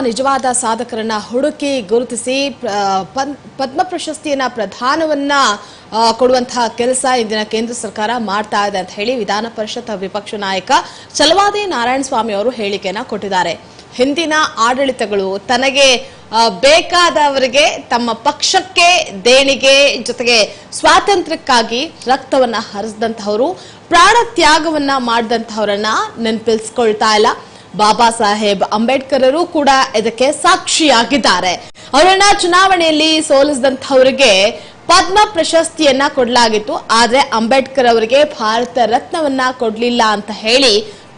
ನಿಜವಾದ ಸಾಧಕರನ್ನ ಹುಡುಕಿ ಗುರುತಿಸಿ ಪದ್- ಪದ್ಮ ಪ್ರಶಸ್ತಿಯನ್ನ ಪ್ರಧಾನವನ್ನ ಕೊಡುವಂತಹ ಕೆಲಸ ಇಂದಿನ ಕೇಂದ್ರ ಸರ್ಕಾರ ಮಾಡ್ತಾ ಇದೆ ಅಂತ ಹೇಳಿ ವಿಧಾನ ಪರಿಷತ್ ವಿಪಕ್ಷ ನಾಯಕ ಚಲವಾದಿ ನಾರಾಯಣ ಸ್ವಾಮಿ ಅವರು ಹೇಳಿಕೆಯನ್ನ ಕೊಟ್ಟಿದ್ದಾರೆ. ಹಿಂದಿನ ಆಡಳಿತಗಳು ತನಗೆ ಬೇಕಾದವರಿಗೆ ತಮ್ಮ ಪಕ್ಷಕ್ಕೆ ದೇಣಿಗೆ ಜೊತೆಗೆ ಸ್ವಾತಂತ್ರ್ಯಕ್ಕಾಗಿ ರಕ್ತವನ್ನ ಹರಿಸಿದಂತಹವರು ಪ್ರಾಣ ತ್ಯಾಗವನ್ನ ಮಾಡಿದಂತಹವರನ್ನ ನೆನಪಿಸ್ಕೊಳ್ತಾ ಇಲ್ಲ. ಬಾಬಾ ಸಾಹೇಬ್ ಅಂಬೇಡ್ಕರರು ಕೂಡ ಇದಕ್ಕೆ ಸಾಕ್ಷಿಯಾಗಿದ್ದಾರೆ. ಅವರನ್ನ ಚುನಾವಣೆಯಲ್ಲಿ ಸೋಲಿಸಿದಂಥವರಿಗೆ ಪದ್ಮ ಪ್ರಶಸ್ತಿಯನ್ನ ಕೊಡಲಾಗಿತ್ತು. ಆದ್ರೆ ಅಂಬೇಡ್ಕರ್ ಅವರಿಗೆ ಭಾರತ ರತ್ನವನ್ನ ಕೊಡಲಿಲ್ಲ ಅಂತ ಹೇಳಿ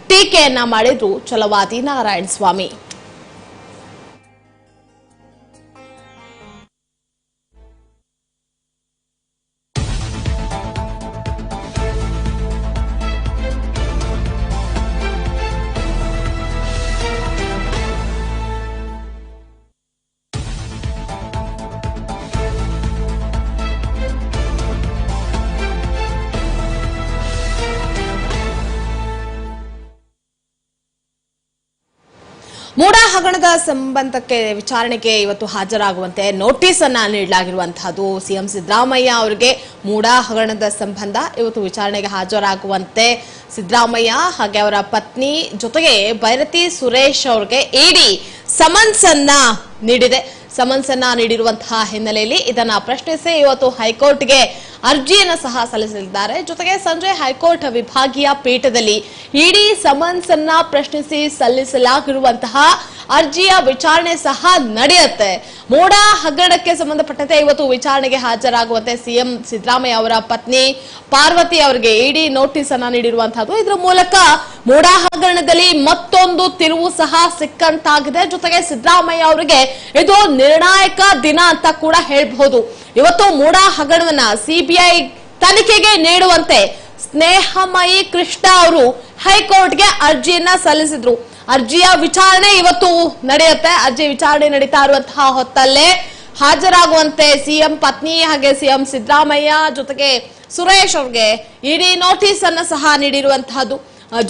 ಟೀಕೆಯನ್ನ ಮಾಡಿದ್ರು ಛಲವಾದಿ ನಾರಾಯಣ ಸ್ವಾಮಿ ಮೂಡಾ ಹಗರಣದ ಸಂಬಂಧಕ್ಕೆ ವಿಚಾರಣೆಗೆ ಇವತ್ತು ಹಾಜರಾಗುವಂತೆ ನೋಟಿಸ್ ಅನ್ನ ನೀಡಲಾಗಿರುವಂತಹದ್ದು. ಸಿಎಂ ಸಿದ್ದರಾಮಯ್ಯ ಅವರಿಗೆ ಮೂಡಾ ಹಗರಣದ ಸಂಬಂಧ ಇವತ್ತು ವಿಚಾರಣೆಗೆ ಹಾಜರಾಗುವಂತೆ ಸಿದ್ದರಾಮಯ್ಯ ಹಾಗೆ ಅವರ ಪತ್ನಿ ಜೊತೆಗೆ ಭೈರತಿ ಸುರೇಶ್ ಅವರಿಗೆ ಇಡಿ ಸಮನ್ಸ್ ಅನ್ನ ನೀಡಿದೆ. ಸಮನ್ಸ್ ಅನ್ನ ನೀಡಿರುವಂತಹ ಹಿನ್ನೆಲೆಯಲ್ಲಿ ಇದನ್ನ ಪ್ರಶ್ನಿಸಿ ಇವತ್ತು ಹೈಕೋರ್ಟ್ಗೆ ಅರ್ಜಿಯನ್ನು ಸಹ ಸಲ್ಲಿಸಲಿದ್ದಾರೆ. ಜೊತೆಗೆ ಸಂಜೆ ಹೈಕೋರ್ಟ್ ವಿಭಾಗೀಯ ಪೀಠದಲ್ಲಿ ಇಡಿ ಸಮನ್ಸ್ ಅನ್ನ ಪ್ರಶ್ನಿಸಿ ಸಲ್ಲಿಸಲಾಗಿರುವಂತಹ ಅರ್ಜಿಯ ವಿಚಾರಣೆ ಸಹ ನಡೆಯುತ್ತೆ. ಮೋಡ ಹಗರಣಕ್ಕೆ ಸಂಬಂಧಪಟ್ಟಂತೆ ಇವತ್ತು ವಿಚಾರಣೆಗೆ ಹಾಜರಾಗುವಂತೆ ಸಿಎಂ ಸಿದ್ದರಾಮಯ್ಯ ಅವರ ಪತ್ನಿ ಪಾರ್ವತಿ ಅವರಿಗೆ ಇಡಿ ನೋಟಿಸ್ ಅನ್ನ ನೀಡಿರುವಂತಹದ್ದು. ಇದರ ಮೂಲಕ ಮೋಡ ಹಗರಣದಲ್ಲಿ ಮತ್ತೊಂದು ತಿರುವು ಸಹ ಸಿಕ್ಕಂತಾಗಿದೆ. ಜೊತೆಗೆ ಸಿದ್ದರಾಮಯ್ಯ ಅವರಿಗೆ ಇದು ನಿರ್ಣಾಯಕ ದಿನ ಅಂತ ಕೂಡ ಹೇಳಬಹುದು. ಇವತ್ತು ಮೂಡಾ ಹಗರಣವನ್ನ ಸಿಬಿಐ ತನಿಖೆಗೆ ನೀಡುವಂತೆ ಸ್ನೇಹಮಯಿ ಕೃಷ್ಣ ಅವರು ಹೈಕೋರ್ಟ್ಗೆ ಅರ್ಜಿಯನ್ನ ಸಲ್ಲಿಸಿದ್ರು. ಅರ್ಜಿಯ ವಿಚಾರಣೆ ಇವತ್ತು ನಡೆಯುತ್ತೆ. ಅರ್ಜಿ ವಿಚಾರಣೆ ನಡೀತಾ ಇರುವಂತಹ ಹೊತ್ತಲ್ಲೇ ಹಾಜರಾಗುವಂತೆ ಸಿಎಂ ಪತ್ನಿ ಹಾಗೆ ಸಿಎಂ ಸಿದ್ದರಾಮಯ್ಯ ಜೊತೆಗೆ ಸುರೇಶ್ ಅವ್ರಿಗೆ ಇಡೀ ನೋಟಿಸ್ ಅನ್ನ ಸಹ ನೀಡಿರುವಂತಹದ್ದು.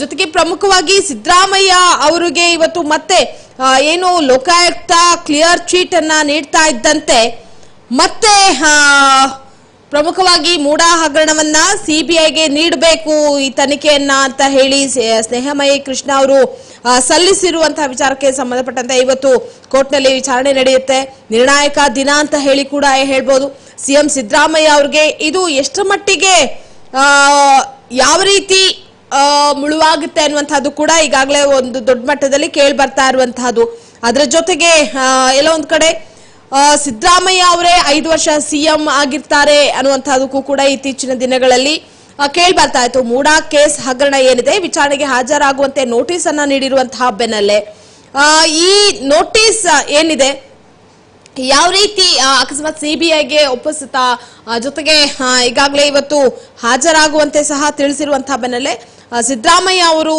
ಜೊತೆಗೆ ಪ್ರಮುಖವಾಗಿ ಸಿದ್ದರಾಮಯ್ಯ ಅವರಿಗೆ ಇವತ್ತು ಮತ್ತೆ ಏನು ಲೋಕಾಯುಕ್ತ ಕ್ಲಿಯರ್ ಚೀಟ್ ಅನ್ನ ನೀಡ್ತಾ ಇದ್ದಂತೆ. ಮತ್ತೆ ಪ್ರಮುಖವಾಗಿ ಮೂಡ ಹಗರಣವನ್ನ ಸಿಬಿಐಗೆ ನೀಡಬೇಕು ಈ ತನಿಖೆಯನ್ನ ಅಂತ ಹೇಳಿ ಸ್ನೇಹಮಯಿ ಕೃಷ್ಣ ಅವರು ಸಲ್ಲಿಸಿರುವಂತಹ ವಿಚಾರಕ್ಕೆ ಸಂಬಂಧಪಟ್ಟಂತೆ ಇವತ್ತು ಕೋರ್ಟ್ನಲ್ಲಿ ವಿಚಾರಣೆ ನಡೆಯುತ್ತೆ. ನಿರ್ಣಾಯಕ ದಿನ ಅಂತ ಹೇಳಿ ಕೂಡ ಹೇಳ್ಬೋದು. ಸಿಎಂ ಸಿದ್ದರಾಮಯ್ಯ ಅವ್ರಿಗೆ ಇದು ಎಷ್ಟರ ಮಟ್ಟಿಗೆ ಯಾವ ರೀತಿ ಮುಳುವಾಗುತ್ತೆ ಅನ್ನುವಂಥದ್ದು ಕೂಡ ಈಗಾಗಲೇ ಒಂದು ದೊಡ್ಡ ಮಟ್ಟದಲ್ಲಿ ಕೇಳಿ ಬರ್ತಾ ಇರುವಂತಹದ್ದು. ಅದರ ಜೊತೆಗೆ ಎಲ್ಲ ಒಂದ್ ಕಡೆ ಸಿದ್ದರಾಮಯ್ಯ ಅವರೇ ಐದು ವರ್ಷ ಸಿಎಂ ಆಗಿರ್ತಾರೆ ಅನ್ನುವಂಥದ್ದಕ್ಕೂ ಕೂಡ ಇತ್ತೀಚಿನ ದಿನಗಳಲ್ಲಿ ಕೇಳಿ ಬರ್ತಾ ಇತ್ತು. ಮೂಡಾ ಕೇಸ್ ಹಗರಣ ಏನಿದೆ? ವಿಚಾರಣೆಗೆ ಹಾಜರಾಗುವಂತೆ ನೋಟಿಸ್ ಅನ್ನ ನೀಡಿರುವಂತಹ ಬೆನ್ನಲ್ಲೇ ಈ ನೋಟಿಸ್ ಏನಿದೆ? ಯಾವ ರೀತಿ ಅಕಸ್ಮಾತ್ ಸಿಬಿಐಗೆ ಒಪ್ಪಿಸುತ್ತ ಜೊತೆಗೆ ಈಗಾಗಲೇ ಇವತ್ತು ಹಾಜರಾಗುವಂತೆ ಸಹ ತಿಳಿಸಿರುವಂತಹ ಬೆನ್ನಲ್ಲೇ ಸಿದ್ದರಾಮಯ್ಯ ಅವರು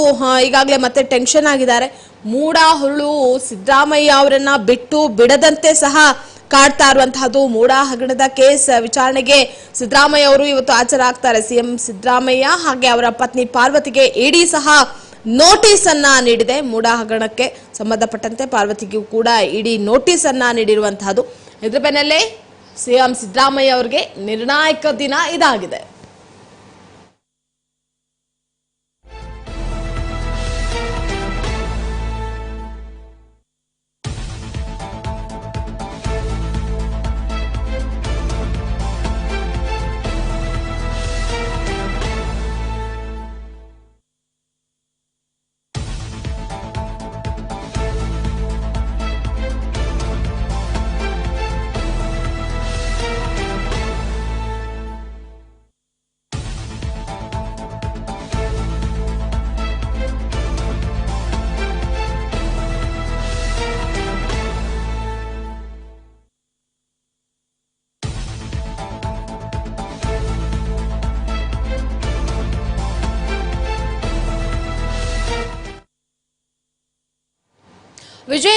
ಈಗಾಗಲೇ ಮತ್ತೆ ಟೆನ್ಷನ್ ಆಗಿದ್ದಾರೆ. ಮೂಡ ಹುರುಳು ಸಿದ್ದರಾಮಯ್ಯ ಅವರನ್ನ ಬಿಟ್ಟು ಬಿಡದಂತೆ ಸಹ ಕಾಡ್ತಾ ಇರುವಂತಹದ್ದು ಮೂಡ ಹಗರಣದ ಕೇಸ್ ವಿಚಾರಣೆಗೆ ಸಿದ್ದರಾಮಯ್ಯ ಅವರು ಇವತ್ತು ಹಾಜರಾಗ್ತಾರೆ ಸಿಎಂ ಸಿದ್ದರಾಮಯ್ಯ ಹಾಗೆ ಅವರ ಪತ್ನಿ ಪಾರ್ವತಿಗೆ ಇಡಿ ಸಹ ನೋಟಿಸ್ ಅನ್ನ ನೀಡಿದೆ. ಮೂಡ ಹಗರಣಕ್ಕೆ ಸಂಬಂಧಪಟ್ಟಂತೆ ಪಾರ್ವತಿಗೂ ಕೂಡ ಇಡಿ ನೋಟಿಸ್ ಅನ್ನ ನೀಡಿರುವಂತಹದ್ದು. ಇದ್ರ ಬೆನ್ನಲ್ಲೇ ಸಿಎಂ ಸಿದ್ದರಾಮಯ್ಯ ಅವರಿಗೆ ನಿರ್ಣಾಯಕ ದಿನ ಇದಾಗಿದೆ.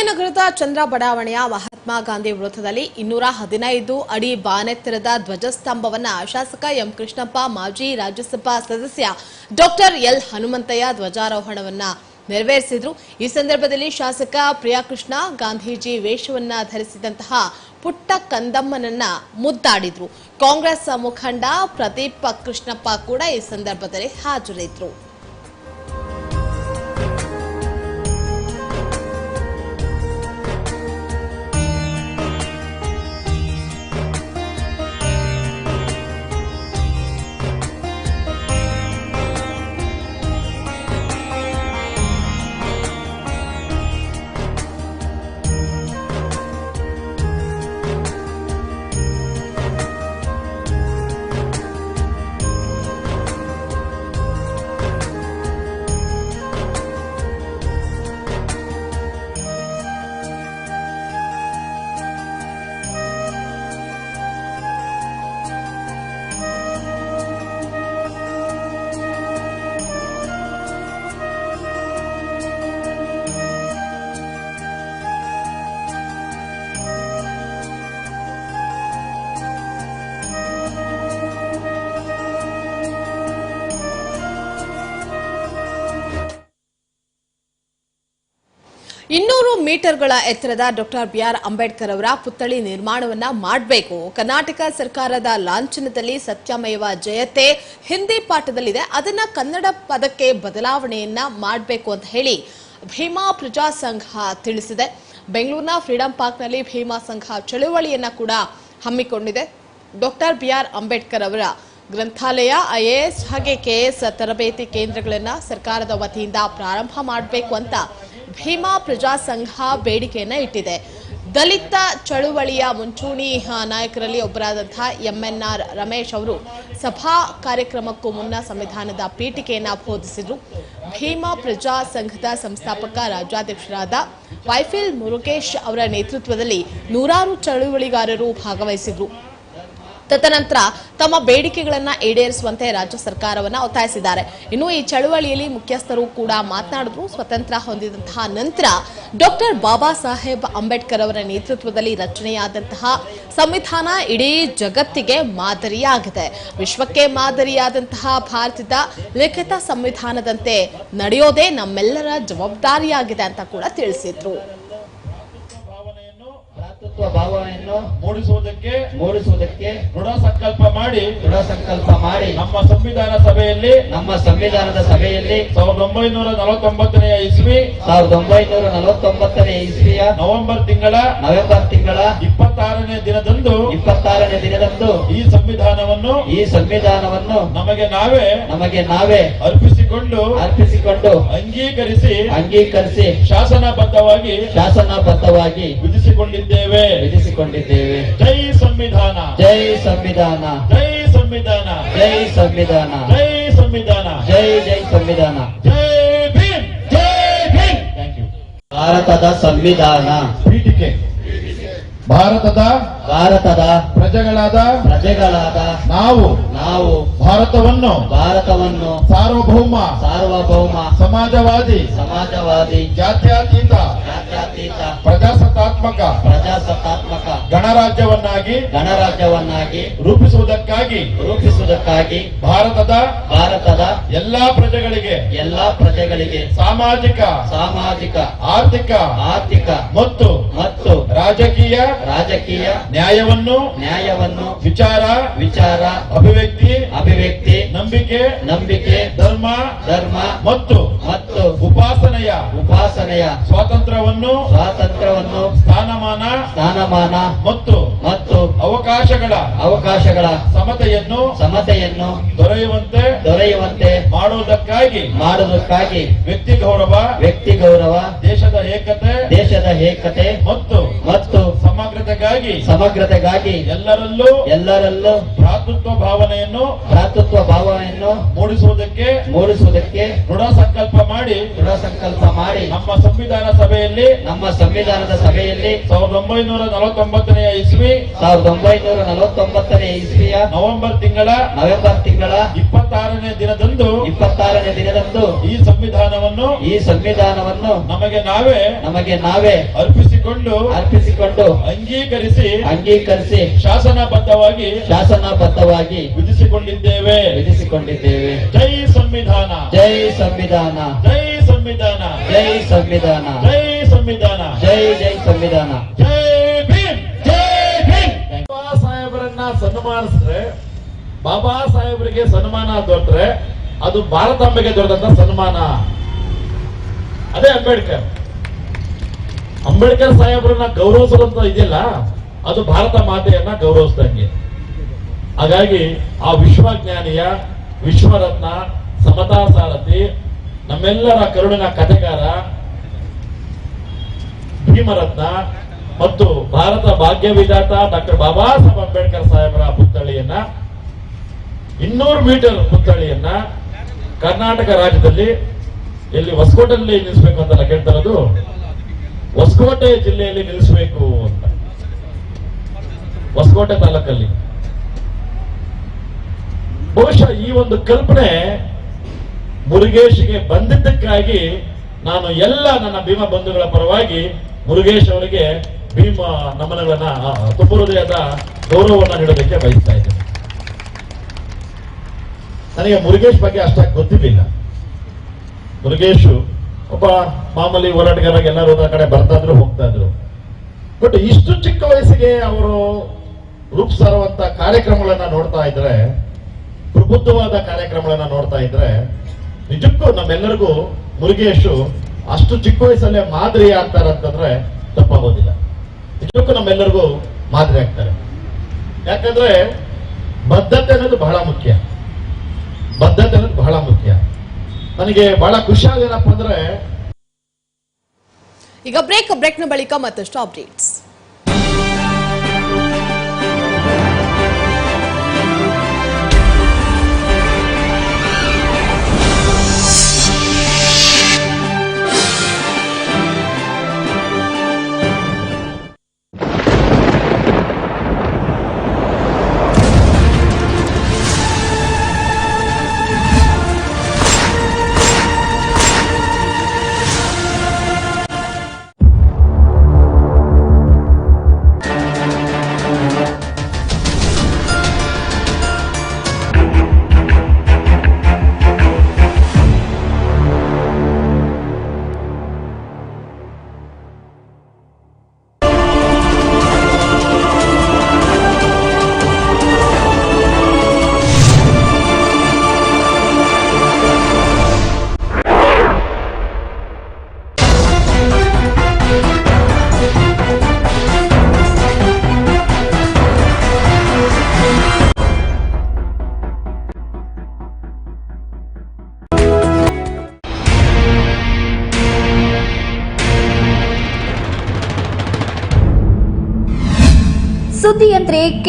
ವಿಜಯನಗರದ ಚಂದ್ರ ಬಡಾವಣೆಯ ಮಹಾತ್ಮ ಗಾಂಧಿ ವೃತ್ತದಲ್ಲಿ ಇನ್ನೂರ ಹದಿನೈದು ಅಡಿ ಬಾನೆತ್ತರದ ಧ್ವಜಸ್ತಂಭವನ್ನ ಶಾಸಕ ಎಂ ಕೃಷ್ಣಪ್ಪ, ಮಾಜಿ ರಾಜ್ಯಸಭಾ ಸದಸ್ಯ ಡಾಕ್ಟರ್ ಎಲ್ ಹನುಮಂತಯ್ಯ ಧ್ವಜಾರೋಹಣವನ್ನ ನೆರವೇರಿಸಿದ್ರು. ಈ ಸಂದರ್ಭದಲ್ಲಿ ಶಾಸಕ ಪ್ರಿಯಾಕೃಷ್ಣ ಗಾಂಧೀಜಿ ವೇಷವನ್ನ ಧರಿಸಿದಂತಹ ಪುಟ್ಟ ಕಂದಮ್ಮನನ್ನ ಮುದ್ದಾಡಿದ್ರು. ಕಾಂಗ್ರೆಸ್ ಮುಖಂಡ ಪ್ರದೀಪ್ ಕೃಷ್ಣಪ್ಪ ಕೂಡ ಈ ಸಂದರ್ಭದಲ್ಲಿ ಹಾಜರಿದ್ರು. ಮೀಟರ್ಗಳ ಎತ್ತರದ ಡಾಕ್ಟರ್ ಬಿ ಆರ್ ಅಂಬೇಡ್ಕರ್ ಅವರ ಪುತ್ಥಳಿ ನಿರ್ಮಾಣವನ್ನ ಮಾಡಬೇಕು. ಕರ್ನಾಟಕ ಸರ್ಕಾರದ ಲಾಂಛನದಲ್ಲಿ ಸತ್ಯಮೇವ ಜಯತೆ ಹಿಂದಿ ಪಾಠದಲ್ಲಿದೆ. ಅದನ್ನ ಕನ್ನಡ ಪದಕ್ಕೆ ಬದಲಾವಣೆಯನ್ನ ಮಾಡಬೇಕು ಅಂತ ಹೇಳಿ ಭೀಮಾ ಪ್ರಜಾ ಸಂಘ ತಿಳಿಸಿದೆ. ಬೆಂಗಳೂರಿನ ಫ್ರೀಡಂ ಪಾರ್ಕ್ನಲ್ಲಿ ಭೀಮಾ ಸಂಘ ಚಳುವಳಿಯನ್ನ ಕೂಡ ಹಮ್ಮಿಕೊಂಡಿದೆ. ಡಾಕ್ಟರ್ ಬಿ ಆರ್ ಅಂಬೇಡ್ಕರ್ ಅವರ ಗ್ರಂಥಾಲಯ ಐಎಎಸ್ ಹಾಗೆ ಕೆಎಸ್ ತರಬೇತಿ ಕೇಂದ್ರಗಳನ್ನ ಸರ್ಕಾರದ ವತಿಯಿಂದ ಪ್ರಾರಂಭ ಮಾಡಬೇಕು ಅಂತ ಭೀಮಾ ಪ್ರಜಾ ಸಂಘ ಬೇಡಿಕೆಯನ್ನು ಇಟ್ಟಿದೆ. ದಲಿತ ಚಳುವಳಿಯ ಮುಂಚೂಣಿ ನಾಯಕರಲ್ಲಿ ಒಬ್ಬರಾದಂತಹ ಆರ್ ರಮೇಶ್ ಅವರು ಸಭಾ ಕಾರ್ಯಕ್ರಮಕ್ಕೂ ಮುನ್ನ ಸಂವಿಧಾನದ ಪೀಠಿಕೆಯನ್ನು ಬೋಧಿಸಿದ್ರು ಭೀಮಾ ಪ್ರಜಾ ಸಂಘದ ಸಂಸ್ಥಾಪಕ, ರಾಜ್ಯಾಧ್ಯಕ್ಷರಾದ ವೈಫಿಲ್ ಮುರುಗೇಶ್ ಅವರ ನೇತೃತ್ವದಲ್ಲಿ ನೂರಾರು ಚಳುವಳಿಗಾರರು ಭಾಗವಹಿಸಿದ್ರು. ತದನಂತರ ತಮ್ಮ ಬೇಡಿಕೆಗಳನ್ನು ಈಡೇರಿಸುವಂತೆ ರಾಜ್ಯ ಸರ್ಕಾರವನ್ನ ಒತ್ತಾಯಿಸಿದ್ದಾರೆ. ಇನ್ನು ಈ ಚಳುವಳಿಯಲ್ಲಿ ಮುಖ್ಯಸ್ಥರು ಕೂಡ ಮಾತನಾಡಿದ್ರು. ಸ್ವತಂತ್ರ ಹೊಂದಿದಂತಹ ನಂತರ ಡಾಕ್ಟರ್ ಬಾಬಾ ಸಾಹೇಬ್ ಅಂಬೇಡ್ಕರ್ ಅವರ ನೇತೃತ್ವದಲ್ಲಿ ರಚನೆಯಾದಂತಹ ಸಂವಿಧಾನ ಇಡೀ ಜಗತ್ತಿಗೆ ಮಾದರಿಯಾಗಿದೆ. ವಿಶ್ವಕ್ಕೆ ಮಾದರಿಯಾದಂತಹ ಭಾರತದ ಲಿಖಿತ ಸಂವಿಧಾನದಂತೆ ನಡೆಯೋದೇ ನಮ್ಮೆಲ್ಲರ ಜವಾಬ್ದಾರಿಯಾಗಿದೆ ಅಂತ ಕೂಡ ತಿಳಿಸಿದ್ರು. ಭ್ರಾತೃತ್ವ ಭಾವನೆಯನ್ನು ಮೂಡಿಸುವುದಕ್ಕೆ ಮೂಡಿಸುವುದಕ್ಕೆ ದೃಢ ಸಂಕಲ್ಪ ಮಾಡಿ ದೃಢ ಸಂಕಲ್ಪ ಮಾಡಿ ನಮ್ಮ ಸಂವಿಧಾನ ಸಭೆಯಲ್ಲಿ ನಮ್ಮ ಸಂವಿಧಾನದ ಸಭೆಯಲ್ಲಿ ಸಾವಿರದ ಒಂಬೈನೂರ ನಲವತ್ತೊಂಬತ್ತನೆಯ ಇಸ್ವಿ ಸಾವಿರದ ಒಂಬೈನೂರ ನಲವತ್ತೊಂಬತ್ತನೇ ಇಸ್ವಿಯ ನವೆಂಬರ್ ತಿಂಗಳ ನವೆಂಬರ್ ತಿಂಗಳ ಇಪ್ಪತ್ತಾರನೇ ದಿನದಂದು ಇಪ್ಪತ್ತಾರನೇ ದಿನದಂದು ಈ ಸಂವಿಧಾನವನ್ನು ಈ ಸಂವಿಧಾನವನ್ನು ನಮಗೆ ನಾವೇ ನಮಗೆ ನಾವೇ ಅರ್ಪಿಸಿಕೊಂಡು ಅರ್ಪಿಸಿಕೊಂಡು ಅಂಗೀಕರಿಸಿ ಅಂಗೀಕರಿಸಿ ಶಾಸನಬದ್ಧವಾಗಿ ಶಾಸನಬದ್ಧವಾಗಿ ವಿಧಿಸಿಕೊಂಡಿದ್ದೇವೆ. ವಿಧಿಸಿಕೊಂಡಿದ್ದೇವೆ. ಜೈ ಸಂವಿಧಾನ. ಜೈ ಸಂವಿಧಾನ. ಜೈ ಸಂವಿಧಾನ. ಜೈ ಸಂವಿಧಾನ. ಜೈ ಸಂವಿಧಾನ. ಜೈ ಜೈ ಸಂವಿಧಾನ. ಜೈ ಭೀಮ್. ಜೈ ಭೀಮ್. Thank you. ಭಾರತದ ಸಂವಿಧಾನ. ಪೀಠಿಕೆ. ಭಾರತದ ಭಾರತದ ಪ್ರಜೆಗಳಾದ ಪ್ರಜೆಗಳಾದ ನಾವು ನಾವು ಭಾರತವನ್ನು ಭಾರತವನ್ನು ಸಾರ್ವಭೌಮ ಸಾರ್ವಭೌಮ ಸಮಾಜವಾದಿ ಸಮಾಜವಾದಿ ಜಾತ್ಯಾತೀತ ಜಾತ್ಯಾತೀತ ಪ್ರಜಾಸತ್ತಾತ್ಮಕ ಪ್ರಜಾಸತ್ತಾತ್ಮಕ ಗಣರಾಜ್ಯವನ್ನಾಗಿ ಗಣರಾಜ್ಯವನ್ನಾಗಿ ರೂಪಿಸುವುದಕ್ಕಾಗಿ ರೂಪಿಸುವುದಕ್ಕಾಗಿ ಭಾರತದ ಭಾರತದ ಎಲ್ಲಾ ಪ್ರಜೆಗಳಿಗೆ ಎಲ್ಲಾ ಪ್ರಜೆಗಳಿಗೆ ಸಾಮಾಜಿಕ ಸಾಮಾಜಿಕ ಆರ್ಥಿಕ ಆರ್ಥಿಕ ಮತ್ತು ಮತ್ತು ರಾಜಕೀಯ ರಾಜಕೀಯ ನ್ಯಾಯವನ್ನು ನ್ಯಾಯವನ್ನು ವಿಚಾರ ವಿಚಾರ ಅಭಿವ್ಯಕ್ತಿ ಅಭಿವ್ಯಕ್ತಿ ನಂಬಿಕೆ ನಂಬಿಕೆ ಧರ್ಮ ಧರ್ಮ ಮತ್ತು ಮತ್ತು ಉಪಾಸನೆಯ ಉಪಾಸನೆಯ ಸ್ವಾತಂತ್ರ್ಯವನ್ನು ಸ್ವಾತಂತ್ರ್ಯವನ್ನು ಸ್ಥಾನಮಾನ ಸ್ಥಾನಮಾನ ಮತ್ತು ಮತ್ತು ಅವಕಾಶಗಳ ಅವಕಾಶಗಳ ಸಮತೆಯನ್ನು ಸಮತೆಯನ್ನು ದೊರೆಯುವಂತೆ ದೊರೆಯುವಂತೆ ಮಾಡುವುದಕ್ಕಾಗಿ ಮಾಡುವುದಕ್ಕಾಗಿ ವ್ಯಕ್ತಿ ಗೌರವ ವ್ಯಕ್ತಿ ಗೌರವ ದೇಶದ ಏಕತೆ ದೇಶದ ಏಕತೆ ಮತ್ತು ಮತ್ತು ಸಮಗ್ರತೆಗಾಗಿ ಸಮಗ್ರತೆಗಾಗಿ ಎಲ್ಲರಲ್ಲೂ ಎಲ್ಲರಲ್ಲೂ ಭ್ರಾತೃತ್ವ ಭಾವನೆಯನ್ನು ಭ್ರಾತೃತ್ವ ಭಾವನೆಯನ್ನು ಮೂಡಿಸುವುದಕ್ಕೆ ಮೂಡಿಸುವುದಕ್ಕೆ ದೃಢ ಸಂಕಲ್ಪ ಮಾಡಿ ದೃಢ ಸಂಕಲ್ಪ ಮಾಡಿ ನಮ್ಮ ಸಂವಿಧಾನ ಸಭೆಯಲ್ಲಿ ನಮ್ಮ ಸಂವಿಧಾನದ ಸಭೆಯಲ್ಲಿ ಸಾವಿರದ ಒಂಬೈನೂರ ನಲವತ್ತೊಂಬತ್ತನೆಯ ಇಸ್ವಿ ಸಾವಿರದ ಒಂಬೈನೂರ ನಲವತ್ತೊಂಬತ್ತನೇ ಇಸ್ವಿಯ ನವೆಂಬರ್ ತಿಂಗಳ ನವೆಂಬರ್ ತಿಂಗಳ ಇಪ್ಪತ್ತಾರನೇ ದಿನದಂದು ಇಪ್ಪತ್ತಾರನೇ ದಿನದಂದು ಈ ಸಂವಿಧಾನವನ್ನು ಈ ಸಂವಿಧಾನವನ್ನು ನಮಗೆ ನಾವೇ ನಮಗೆ ನಾವೇ ಅರ್ಪಿಸಿಕೊಂಡು ಅರ್ಪಿಸಿಕೊಂಡು ಅಂಗೀಕರಿಸಿ ಅಂಗೀಕರಿಸಿ ಶಾಸನಬದ್ಧವಾಗಿ ಶಾಸನಬದ್ಧವಾಗಿ ವಿಧಿಸಿಕೊಂಡಿದ್ದೇವೆ. ವಿಧಿಸಿಕೊಂಡಿದ್ದೇವೆ. ಜೈ ಸಂವಿಧಾನ. ಜೈ ಸಂವಿಧಾನ. ಜೈ ಸಂವಿಧಾನ. ಜೈ ಸಂವಿಧಾನ. ಜೈ ಸಂವಿಧಾನ. ಜೈ ಜೈ ಸಂವಿಧಾನ. ಜೈ ಸನ್ಮಾನಿಸಿದ್ರೆ ಬಾಬಾ ಸಾಹೇಬರಿಗೆ ಸನ್ಮಾನ ದೊರೆತರೆ ಅದು ಭಾರತಾಂಬೆಗೆ ದೊಡ್ಡದಂತ ಸನ್ಮಾನ. ಅದೇ ಅಂಬೇಡ್ಕರ್. ಅಂಬೇಡ್ಕರ್ ಸಾಹೇಬರನ್ನ ಗೌರವಿಸುವಂತ ಇದೆಯಲ್ಲ ಅದು ಭಾರತ ಮಾತೆಯನ್ನ ಗೌರವಿಸ್ದಂಗೆ. ಹಾಗಾಗಿ ಆ ವಿಶ್ವಜ್ಞಾನಿಯ ವಿಶ್ವರತ್ನ, ಸಮತಾ ಸಾರಥಿ, ನಮ್ಮೆಲ್ಲರ ಕರುಣಿನ ಕಥೆಗಾರ ಭೀಮರತ್ನ ಮತ್ತು ಭಾರತ ಭಾಗ್ಯ ವಿಧಾತ ಡಾಕ್ಟರ್ ಬಾಬಾ ಸಾಹೇಬ್ ಅಂಬೇಡ್ಕರ್ ಸಾಹೇಬರ ಪುತ್ಥಳಿಯನ್ನ, ಇನ್ನೂರು ಮೀಟರ್ ಪುತ್ಥಳಿಯನ್ನ ಕರ್ನಾಟಕ ರಾಜ್ಯದಲ್ಲಿ ಎಲ್ಲಿ ಹೊಸಕೋಟೆಯಲ್ಲಿ ನಿಲ್ಲಿಸಬೇಕು ಅಂತ ಕೇಳ್ತಾ ಇರೋದು ಹೊಸಕೋಟೆ ಜಿಲ್ಲೆಯಲ್ಲಿ ನಿಲ್ಲಿಸಬೇಕು ಅಂತ. ಹೊಸಕೋಟೆ ತಾಲೂಕಲ್ಲಿ. ಬಹುಶಃ ಈ ಒಂದು ಕಲ್ಪನೆ ಮುರುಗೇಶ್ಗೆ ಬಂದಿದ್ದಕ್ಕಾಗಿ ನಾನು ಎಲ್ಲ ನನ್ನ ಭೀಮ ಬಂಧುಗಳ ಪರವಾಗಿ ಮುರುಗೇಶ್ ಅವರಿಗೆ ಭೀಮ ನಮನಗಳನ್ನ ತುಂಬ ಹೃದಯದ ಗೌರವವನ್ನು ನೀಡೋದಕ್ಕೆ ಬಯಸ್ತಾ ಇದ್ದೇನೆ. ನನಗೆ ಮುರುಗೇಶ್ ಬಗ್ಗೆ ಅಷ್ಟಾಗಿ ಗೊತ್ತಿರಲಿಲ್ಲ. ಮುರುಗೇಶು ಒಬ್ಬ ಮಾಮೂಲಿ ಹೋರಾಟಗಾರಾಗಿ ಎಲ್ಲರೂ ಹೋದ ಕಡೆ ಬರ್ತಾ ಇದ್ರು, ಹೋಗ್ತಾ ಇದ್ರು. ಬಟ್ ಇಷ್ಟು ಚಿಕ್ಕ ವಯಸ್ಸಿಗೆ ಅವರು ರೂಪಿಸಿರುವಂತ ಕಾರ್ಯಕ್ರಮಗಳನ್ನ ನೋಡ್ತಾ ಇದ್ರೆ, ಪ್ರಬುದ್ಧವಾದ ಕಾರ್ಯಕ್ರಮಗಳನ್ನ ನೋಡ್ತಾ ಇದ್ರೆ, ನಿಜಕ್ಕೂ ನಮ್ಮೆಲ್ಲರಿಗೂ ಮುರುಗೇಶು ಅಷ್ಟು ಚಿಕ್ಕ ವಯಸ್ಸಲ್ಲೇ ಮಾದರಿ ಆಗ್ತಾರಂತಂದ್ರೆ ತಪ್ಪಾಗೋದಿಲ್ಲ. ನಿಜಕ್ಕೂ ನಮ್ಮೆಲ್ಲರಿಗೂ ಮಾದರಿ ಆಗ್ತಾರೆ. ಯಾಕಂದ್ರೆ ಬದ್ಧತೆ ಅನ್ನೋದು ಬಹಳ ಮುಖ್ಯ. ಬದ್ಧತೆ ಅನ್ನೋದು ಬಹಳ ಮುಖ್ಯ. ನನಗೆ ಬಹಳ ಖುಷಿ ಆಗೋದೇನಪ್ಪ ಅಂದ್ರೆ ಈಗ ಬ್ರೇಕ್ ಬ್ರೇಕ್ನ ಬಳಿಕ ಮತ್ತಷ್ಟು ಅಪ್ಡೇಟ್ಸ್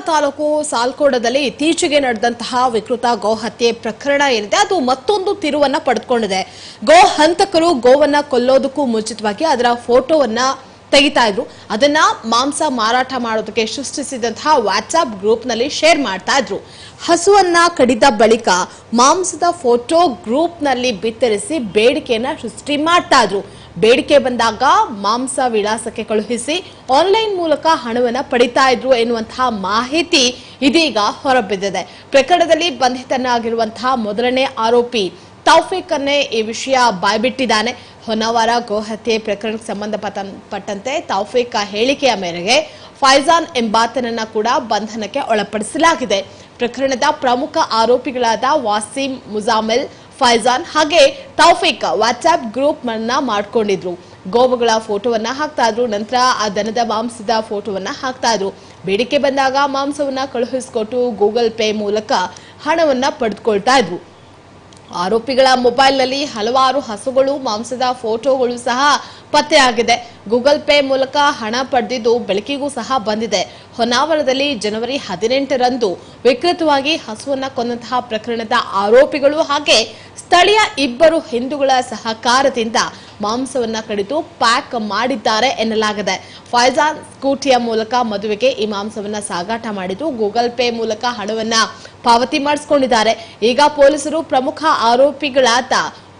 ತಾಲೂಕು ಸಾಲ್ಕೋಡದಲ್ಲಿ ಇತ್ತೀಚೆಗೆ ನಡೆದಂತಹ ವಿಕೃತ ಗೋಹತ್ಯೆ ಪ್ರಕರಣ ಏನಿದೆ, ಅದು ಮತ್ತೊಂದು ತಿರುವನ್ನ ಪಡೆದುಕೊಂಡಿದೆ. ಗೋ ಹಂತಕರು ಗೋವನ್ನ ಕೊಲ್ಲೋದಕ್ಕೂ ಮುಂಚಿತವಾಗಿ ಅದರ ಫೋಟೋವನ್ನ ತೆಗಿತಾ ಇದ್ರು. ಅದನ್ನ ಮಾಂಸ ಮಾರಾಟ ಮಾಡೋದಕ್ಕೆ ಸೃಷ್ಟಿಸಿದಂತಹ ವಾಟ್ಸ್ಆಪ್ ಗ್ರೂಪ್ನಲ್ಲಿ ಶೇರ್ ಮಾಡ್ತಾ ಇದ್ರು. ಹಸುವನ್ನ ಕಡಿದ ಬಳಿಕ ಮಾಂಸದ ಫೋಟೋ ಗ್ರೂಪ್ನಲ್ಲಿ ಬಿತ್ತರಿಸಿ ಬೇಡಿಕೆಯನ್ನ ಸೃಷ್ಟಿ ಮಾಡ್ತಾ ಇದ್ರು. ಬೇಡಿಕೆ ಬಂದಾಗ ಮಾಂಸ ವಿಳಾಸಕ್ಕೆ ಕಳುಹಿಸಿ ಆನ್ಲೈನ್ ಮೂಲಕ ಹಣವನ್ನು ಪಡಿತಾ ಇದ್ರು ಎನ್ನುವಂತಹ ಮಾಹಿತಿ ಇದೀಗ ಹೊರಬಿದ್ದಿದೆ. ಪ್ರಕರಣದಲ್ಲಿ ಬಂಧಿತನಾಗಿರುವಂತಹ ಮೊದಲನೇ ಆರೋಪಿ ತೌಫಿಕ್ ಅನ್ನೇ ಈ ವಿಷಯ ಬಾಯ್ಬಿಟ್ಟಿದ್ದಾನೆ. ಹೊನ್ನಾವರ ಗೋಹತ್ಯೆ ಪ್ರಕರಣಕ್ಕೆ ಸಂಬಂಧಪಟ್ಟಂತೆ ತೌಫಿಕ್ ಹೇಳಿಕೆಯ ಮೇರೆಗೆ ಫೈಜಾನ್ ಎಂಬಾತನನ್ನ ಕೂಡ ಬಂಧನಕ್ಕೆ ಒಳಪಡಿಸಲಾಗಿದೆ. ಪ್ರಕರಣದ ಪ್ರಮುಖ ಆರೋಪಿಗಳಾದ ವಾಸಿಂ ಮುಜಾಮಿಲ್ ಫೈಜಾನ್ ಹಾಗೆ ತೌಫಿಕ್ ವಾಟ್ಸ್ಆಪ್ ಗ್ರೂಪ್ ಅನ್ನ ಮಾಡ್ಕೊಂಡಿದ್ರು. ಗೋವುಗಳ ಫೋಟೋವನ್ನ ಹಾಕ್ತಾ ಇದ್ರು. ನಂತರ ಆ ದನದ ಮಾಂಸದ ಫೋಟೋವನ್ನ ಹಾಕ್ತಾ ಇದ್ರು. ಬೇಡಿಕೆ ಬಂದಾಗ ಮಾಂಸವನ್ನ ಕಳುಹಿಸಿಕೊಟ್ಟು ಗೂಗಲ್ ಪೇ ಮೂಲಕ ಹಣವನ್ನ ಪಡೆದುಕೊಳ್ತಾ ಇದ್ರು. ಆರೋಪಿಗಳ ಮೊಬೈಲ್ನಲ್ಲಿ ಹಲವಾರು ಹಸುಗಳು, ಮಾಂಸದ ಫೋಟೋಗಳು ಸಹ ಪತ್ತೆಯಾಗಿದೆ ಗೂಗಲ್ ಪೇ ಮೂಲಕ ಹಣ ಪಡೆದಿದ್ದು ಬೆಳಕಿಗೂ ಸಹ ಬಂದಿದೆ. ಹೊನ್ನಾವರದಲ್ಲಿ ಜನವರಿ ಹದಿನೆಂಟರಂದು ವಿಕೃತವಾಗಿ ಹಸುವನ್ನ ಕೊಂದಂತಹ ಪ್ರಕರಣದ ಆರೋಪಿಗಳು ಹಾಗೆ ಸ್ಥಳೀಯ ಇಬ್ಬರು ಹಿಂದೂಗಳ ಸಹಕಾರದಿಂದ ಮಾಂಸವನ್ನ ಕಡಿದು ಪ್ಯಾಕ್ ಮಾಡಿದ್ದಾರೆ ಎನ್ನಲಾಗಿದೆ. ಫೈಜಾನ್ ಸ್ಕೂಟಿಯ ಮೂಲಕ ಮದುವೆಗೆ ಈ ಮಾಂಸವನ್ನ ಸಾಗಾಟ ಮಾಡಿದ್ದು ಗೂಗಲ್ ಪೇ ಮೂಲಕ ಹಣವನ್ನ ಪಾವತಿ ಮಾಡಿಸಿಕೊಂಡಿದ್ದಾರೆ. ಈಗ ಪೊಲೀಸರು ಪ್ರಮುಖ ಆರೋಪಿಗಳಾದ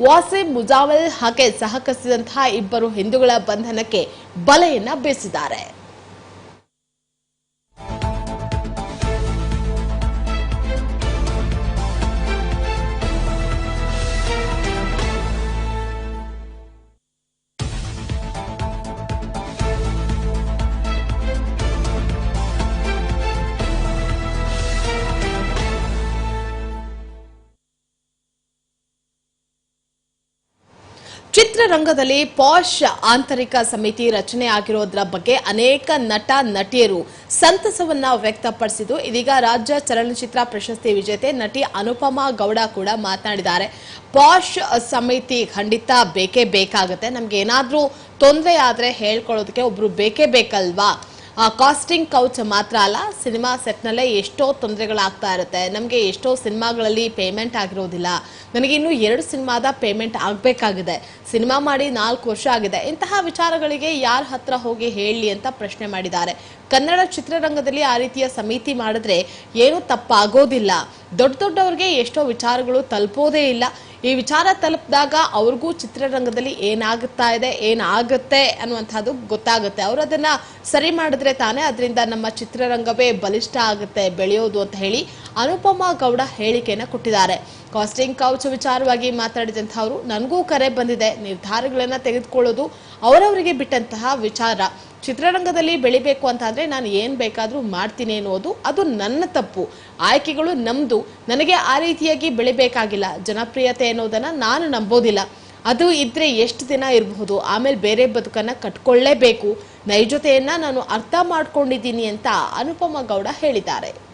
ವಾಸಿಂ ಮುಜಾವಲ್ ಹಾಗೆ ಸಹಕರಿಸಿದಂತಹ ಇಬ್ಬರು ಹಿಂದೂಗಳ ಬಂಧನಕ್ಕೆ ಬಲೆಯನ್ನ ಬೀಸಿದ್ದಾರೆ. ಚಿತ್ರರಂಗದಲ್ಲಿ ಪಾಶ್ ಆಂತರಿಕ ಸಮಿತಿ ರಚನೆ ಆಗಿರೋದ್ರ ಬಗ್ಗೆ ಅನೇಕ ನಟ, ನಟಿಯರು ಸಂತಸವನ್ನ ವ್ಯಕ್ತಪಡಿಸಿದ್ದು. ಇದೀಗ ರಾಜ್ಯ ಚಲನಚಿತ್ರ ಪ್ರಶಸ್ತಿ ವಿಜೇತೆ ನಟಿ ಅನುಪಮಾ ಗೌಡ ಕೂಡ ಮಾತನಾಡಿದ್ದಾರೆ. ಪಾಶ್ ಸಮಿತಿ ಖಂಡಿತ ಬೇಕೇ ಬೇಕಾಗುತ್ತೆ. ನಮ್ಗೆ ಏನಾದರೂ ತೊಂದರೆ ಆದ್ರೆ ಹೇಳ್ಕೊಳ್ಳೋದಕ್ಕೆ ಒಬ್ರು ಬೇಕೇ ಬೇಕಲ್ವಾ? ಕಾಸ್ಟಿಂಗ್ ಕೌಚ್ ಮಾತ್ರ ಅಲ್ಲ ಸಿನಿಮಾ ಸೆಟ್ನಲ್ಲೇ ಎಷ್ಟೋ ತೊಂದರೆಗಳಾಗ್ತಾ ಇರುತ್ತೆ. ನಮಗೆ ಎಷ್ಟೋ ಸಿನಿಮಾಗಳಲ್ಲಿ ಪೇಮೆಂಟ್ ಆಗಿರೋದಿಲ್ಲ. ನನಗೆ ಇನ್ನೂ ಎರಡು ಸಿನಿಮಾದ ಪೇಮೆಂಟ್ ಆಗಬೇಕಾಗಿದೆ. ಸಿನಿಮಾ ಮಾಡಿ ನಾಲ್ಕು ವರ್ಷ ಆಗಿದೆ. ಇಂತಹ ವಿಚಾರಗಳಿಗೆ ಯಾರ ಹತ್ರ ಹೋಗಿ ಹೇಳಿ ಅಂತ ಪ್ರಶ್ನೆ ಮಾಡಿದ್ದಾರೆ. ಕನ್ನಡ ಚಿತ್ರರಂಗದಲ್ಲಿ ಆ ರೀತಿಯ ಸಮಿತಿ ಮಾಡಿದ್ರೆ ಏನು ತಪ್ಪಾಗೋದಿಲ್ಲ. ದೊಡ್ಡ ದೊಡ್ಡವ್ರಿಗೆ ಎಷ್ಟೋ ವಿಚಾರಗಳು ತಲುಪೋದೇ ಇಲ್ಲ. ಈ ವಿಚಾರ ತಲುಪಿದಾಗ ಅವ್ರಿಗೂ ಚಿತ್ರರಂಗದಲ್ಲಿ ಏನಾಗುತ್ತಾ ಇದೆ, ಏನಾಗುತ್ತೆ ಅನ್ನುವಂಥದ್ದು ಗೊತ್ತಾಗುತ್ತೆ. ಅವರು ಅದನ್ನ ಸರಿ ಮಾಡಿದ್ರೆ ತಾನೇ ಅದರಿಂದ ನಮ್ಮ ಚಿತ್ರರಂಗವೇ ಬಲಿಷ್ಠ ಆಗುತ್ತೆ, ಬೆಳೆಯೋದು ಅಂತ ಹೇಳಿ ಅನುಪಮಾ ಗೌಡ ಹೇಳಿಕೆಯನ್ನು ಕೊಟ್ಟಿದ್ದಾರೆ. ಕಾಸ್ಟಿಂಗ್ ಕೌಚ್ ವಿಚಾರವಾಗಿ ಮಾತಾಡಿದಂಥ ಅವರು ನನಗೂ ಕರೆ ಬಂದಿದೆ, ನಿರ್ಧಾರಗಳನ್ನ ತೆಗೆದುಕೊಳ್ಳೋದು ಅವರವರಿಗೆ ಬಿಟ್ಟಂತಹ ವಿಚಾರ. ಚಿತ್ರರಂಗದಲ್ಲಿ ಬೆಳಿಬೇಕು ಅಂತ ಅಂದ್ರೆ ನಾನು ಏನು ಬೇಕಾದರೂ ಮಾಡ್ತೀನಿ ಅನ್ನೋದು ಅದು ನನ್ನ ತಪ್ಪು. ಆಯ್ಕೆಗಳು ನಮ್ದು. ನನಗೆ ಆ ರೀತಿಯಾಗಿ ಬೆಳಿಬೇಕಾಗಿಲ್ಲ. ಜನಪ್ರಿಯತೆ ಅನ್ನೋದನ್ನ ನಾನು ನಂಬೋದಿಲ್ಲ. ಅದು ಇದ್ರೆ ಎಷ್ಟು ದಿನ ಇರಬಹುದು? ಆಮೇಲೆ ಬೇರೆ ಬದುಕನ್ನು ಕಟ್ಕೊಳ್ಳೇಬೇಕು. ನೈಜತೆಯನ್ನು ನಾನು ಅರ್ಥ ಮಾಡ್ಕೊಂಡಿದ್ದೀನಿ ಅಂತ ಅನುಪಮ ಗೌಡ ಹೇಳಿದ್ದಾರೆ.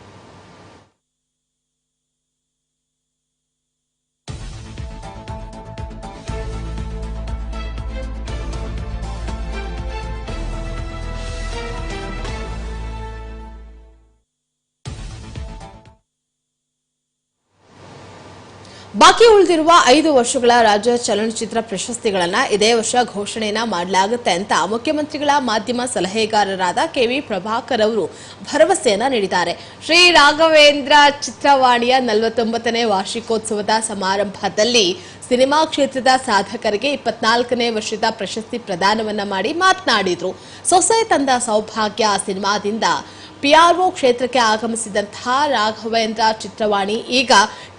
ಬಾಕಿ ಉಳಿದಿರುವ ಐದು ವರ್ಷಗಳ ರಾಜ್ಯ ಚಲನಚಿತ್ರ ಪ್ರಶಸ್ತಿಗಳನ್ನು ಇದೇ ವರ್ಷ ಘೋಷಣೆಯನ್ನು ಮಾಡಲಾಗುತ್ತೆ ಅಂತ ಮುಖ್ಯಮಂತ್ರಿಗಳ ಮಾಧ್ಯಮ ಸಲಹೆಗಾರರಾದ ಕೆವಿ ಪ್ರಭಾಕರ್ ಅವರು ಭರವಸೆಯನ್ನ ನೀಡಿದ್ದಾರೆ. ಶ್ರೀ ರಾಘವೇಂದ್ರ ಚಿತ್ರವಾಣಿಯ ನಲವತ್ತೊಂಬತ್ತನೇ ವಾರ್ಷಿಕೋತ್ಸವದ ಸಮಾರಂಭದಲ್ಲಿ ಸಿನಿಮಾ ಕ್ಷೇತ್ರದ ಸಾಧಕರಿಗೆ ಇಪ್ಪತ್ನಾಲ್ಕನೇ ವರ್ಷದ ಪ್ರಶಸ್ತಿ ಪ್ರದಾನವನ್ನ ಮಾಡಿ ಮಾತನಾಡಿದರು. ಸೊಸೆ ತಂದ ಸೌಭಾಗ್ಯ ಸಿನಿಮಾದಿಂದ ಪಿಆರ್ಒ ಕ್ಷೇತ್ರಕ್ಕೆ ಆಗಮಿಸಿದಂತಹ ರಾಘವೇಂದ್ರ ಚಿತ್ರವಾಣಿ ಈಗ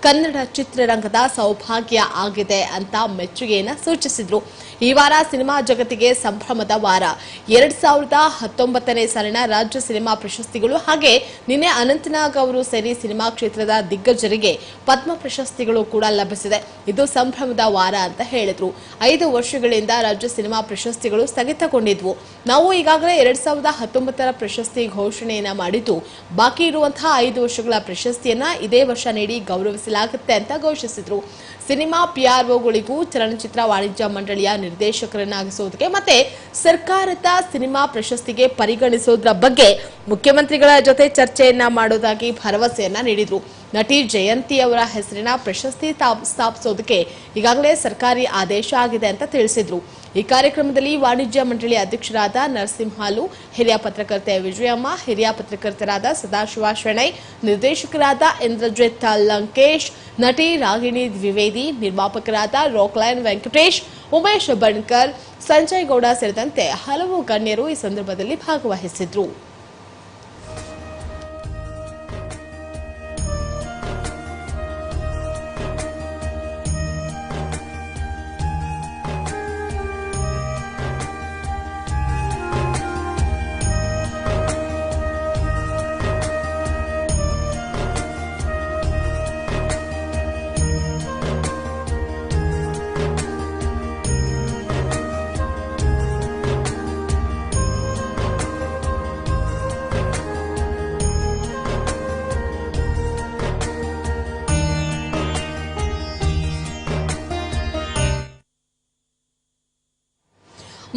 ಕನ್ನಡ ಚಿತ್ರರಂಗದ ಸೌಭಾಗ್ಯ ಆಗಿದೆ ಅಂತ ಮೆಚ್ಚುಗೆಯನ್ನ ಸೂಚಿಸಿದ್ರು. ಈ ವಾರ ಸಿನಿಮಾ ಜಗತ್ತಿಗೆ ಸಂಭ್ರಮದ ವಾರ. ಎರಡ್ ಸಾವಿರದ ಹತ್ತೊಂಬತ್ತನೇ ಸಾಲಿನ ರಾಜ್ಯ ಸಿನಿಮಾ ಪ್ರಶಸ್ತಿಗಳು ಹಾಗೆ ನಿನ್ನೆ ಅನಂತನಾಗ್ ಅವರು ಸೇರಿ ಸಿನಿಮಾ ಕ್ಷೇತ್ರದ ದಿಗ್ಗಜರಿಗೆ ಪದ್ಮ ಪ್ರಶಸ್ತಿಗಳು ಕೂಡ ಲಭಿಸಿದೆ. ಇದು ಸಂಭ್ರಮದ ವಾರ ಅಂತ ಹೇಳಿದ್ರು. ಐದು ವರ್ಷಗಳಿಂದ ರಾಜ್ಯ ಸಿನಿಮಾ ಪ್ರಶಸ್ತಿಗಳು ಸ್ಥಗಿತಗೊಂಡಿದ್ವು. ನಾವು ಈಗಾಗಲೇ ಎರಡ್ ಸಾವಿರದ ಹತ್ತೊಂಬತ್ತರ ಪ್ರಶಸ್ತಿ ಘೋಷಣೆಯನ್ನ ಮಾಡಿದ್ದು. ಬಾಕಿ ಇರುವಂತಹ ಐದು ವರ್ಷಗಳ ಪ್ರಶಸ್ತಿಯನ್ನ ಇದೇ ವರ್ಷ ನೀಡಿ ಗೌರವಿಸಲಾಗುತ್ತೆ ಅಂತ ಘೋಷಿಸಿದ್ರು. ಸಿನಿಮಾ ಪಿಆರ್ಒಗಳಿಗೂ ಚಲನಚಿತ್ರ ವಾಣಿಜ್ಯ ಮಂಡಳಿಯ ನಿರ್ದೇಶಕರನ್ನಾಗಿಸೋದಕ್ಕೆ ಮತ್ತೆ ಸರ್ಕಾರದ ಸಿನಿಮಾ ಪ್ರಶಸ್ತಿಗೆ ಪರಿಗಣಿಸೋದ್ರ ಬಗ್ಗೆ ಮುಖ್ಯಮಂತ್ರಿಗಳ ಜೊತೆ ಚರ್ಚೆಯನ್ನ ಮಾಡೋದಾಗಿ ಭರವಸೆಯನ್ನ ನೀಡಿದ್ರು. ನಟಿ ಜಯಂತಿ ಅವರ ಹೆಸರಿನ ಪ್ರಶಸ್ತಿ ಸ್ಥಾಪ್- ಸ್ಥಾಪಿಸೋದಕ್ಕೆ ಈಗಾಗಲೇ ಸರ್ಕಾರಿ ಆದೇಶ ಆಗಿದೆ ಅಂತ ತಿಳಿಸಿದ್ರು. ಈ ಕಾರ್ಯಕ್ರಮದಲ್ಲಿ ವಾಣಿಜ್ಯ ಮಂಡಳಿ ಅಧ್ಯಕ್ಷರಾದ ನರಸಿಂಹಾಲು, ಹಿರಿಯ ಪತ್ರಕರ್ತೆ ವಿಜಯಮ್ಮ, ಹಿರಿಯ ಪತ್ರಕರ್ತರಾದ ಸದಾಶಿವ ಶೆಣೈ, ನಿರ್ದೇಶಕರಾದ ಇಂದ್ರಜಿತ್ ಲಂಕೇಶ್, ನಟಿ ರಾಗಿಣಿ ದ್ವಿವೇದಿ ನಿರ್ಮಾಪಕರಾದ ರಾಕ್ಲೈನ್ ವೆಂಕಟೇಶ್ ಉಮೇಶ್ ಬಣ್ಕರ್ ಸಂಜಯ್ ಗೌಡ ಸೇರಿದಂತೆ ಹಲವು ಗಣ್ಯರು ಈ ಸಂದರ್ಭದಲ್ಲಿ ಭಾಗವಹಿಸಿದ್ರು.